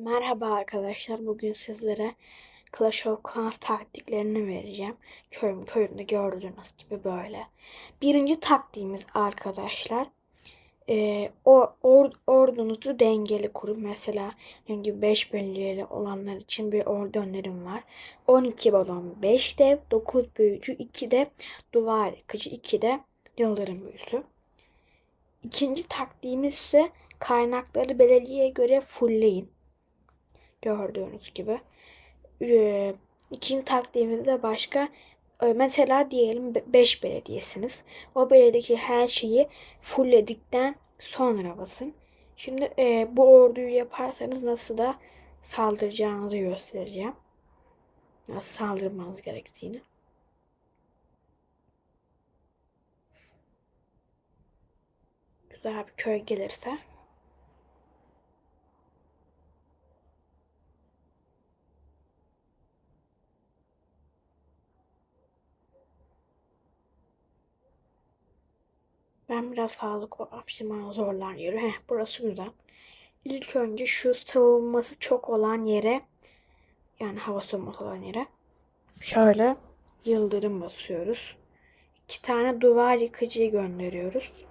Merhaba arkadaşlar. Bugün sizlere Clash of Clans taktiklerini vereceğim. Köyüm köyümde gördüğünüz gibi böyle. Birinci taktiğimiz arkadaşlar. E, or, ordunuzu dengeli kurun. Mesela benim gibi 5 bölgeli olanlar için bir ordu önerim var. 12 balon 5 dev, 9 büyücü, 2 de duvar yıkıcı, 2 de yıldırım büyüsü. İkinci taktiğimiz ise kaynakları belediyeye göre fullleyin. Gördüğünüz gibi. Ee, ikinci taktiğimizde başka e, mesela diyelim 5 belediyesiniz. O belediyedeki her şeyi fullledikten sonra basın. Şimdi e, bu orduyu yaparsanız nasıl da saldıracağınızı göstereceğim. Nasıl saldırmanız gerektiğini. Güzel bir köy gelirse. Ben biraz optimal zorlar yeri. Heh, burası güzel. İlk önce şu savunması çok olan yere yani hava savunması olan yere şöyle yıldırım basıyoruz. İki tane duvar yıkıcıyı gönderiyoruz.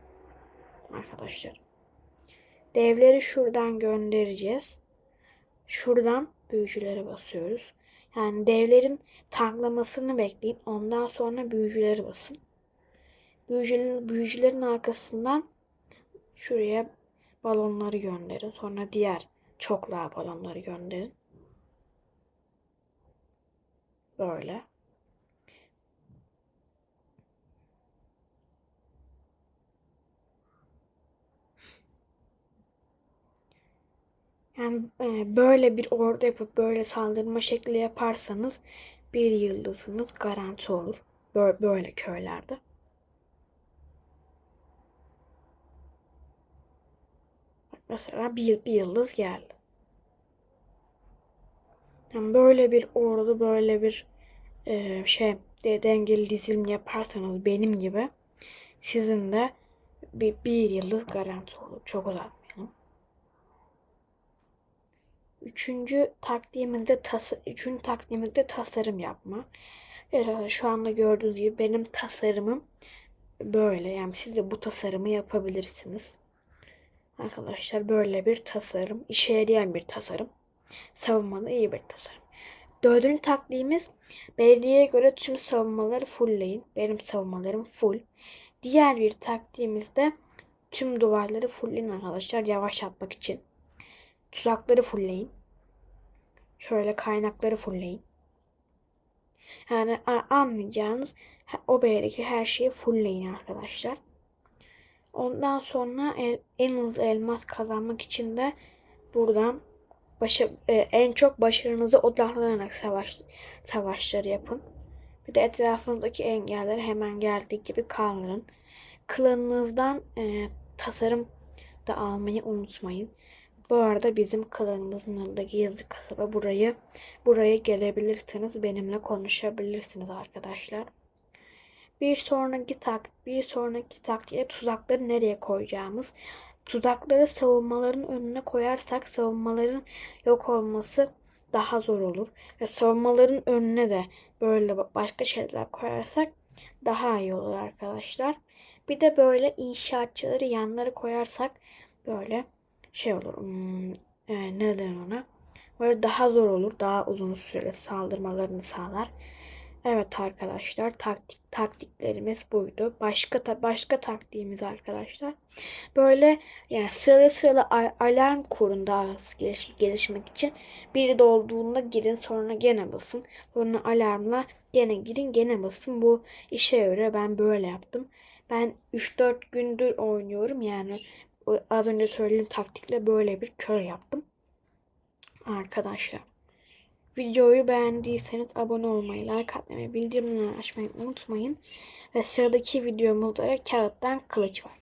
Arkadaşlar. Devleri şuradan göndereceğiz. Şuradan büyücüleri basıyoruz. Yani devlerin tanklamasını bekleyin. Ondan sonra büyücüleri basın. Büyücülerin, büyücülerin arkasından şuraya balonları gönderin. Sonra diğer çokluğa balonları gönderin. Böyle. Yani e, böyle bir ordu yapıp böyle saldırma şekli yaparsanız bir yıldızınız garanti olur. Böyle, böyle köylerde. Mesela bir, bir yıldız geldi. Yani böyle bir ordu böyle bir e, şey de, dengeli dizilim yaparsanız benim gibi sizin de bir, bir yıldız garanti olur. Çok uzatmayalım. Üçüncü takdiminde tas üçüncü takdiminde tasarım yapma. Evet, şu anda gördüğünüz gibi benim tasarımım böyle. Yani siz de bu tasarımı yapabilirsiniz. Arkadaşlar böyle bir tasarım. işe yarayan bir tasarım. Savunmalı iyi bir tasarım. Dördüncü taktiğimiz belediyeye göre tüm savunmaları fullleyin. Benim savunmalarım full. Diğer bir taktiğimiz de tüm duvarları fullleyin arkadaşlar yavaşlatmak için. Tuzakları fullleyin. Şöyle kaynakları fullleyin. Yani anlayacağınız o beledeki her şeyi fullleyin arkadaşlar. Ondan sonra el, en hızlı elmas kazanmak için de buradan başa, e, en çok başarınızı odaklanarak savaş savaşları yapın. Bir de etrafınızdaki engelleri hemen geldiği gibi kaldırın. Klanınızdan e, tasarım da almayı unutmayın. Bu arada bizim klanımızın yanındaki yazı kasaba burayı buraya gelebilirsiniz. Benimle konuşabilirsiniz arkadaşlar. Bir sonraki tak bir sonraki taktiğe tuzakları nereye koyacağımız. Tuzakları savunmaların önüne koyarsak savunmaların yok olması daha zor olur. Ve savunmaların önüne de böyle başka şeyler koyarsak daha iyi olur arkadaşlar. Bir de böyle inşaatçıları yanlara koyarsak böyle şey olur. Hmm, e, neden ona? Böyle daha zor olur. Daha uzun süreli saldırmalarını sağlar. Evet arkadaşlar taktik taktiklerimiz buydu. Başka başka taktiğimiz arkadaşlar. Böyle yani sıra sıra alarm kurun daha hızlı geliş, gelişmek için. Biri dolduğunda girin sonra gene basın. Sonra alarmla gene girin gene basın. Bu işe yarıyor. Ben böyle yaptım. Ben 3-4 gündür oynuyorum. Yani az önce söylediğim taktikle böyle bir kör yaptım. Arkadaşlar. Videoyu beğendiyseniz abone olmayı, like atmayı, bildirimleri açmayı unutmayın. Ve sıradaki videomuzda kağıttan kılıç var.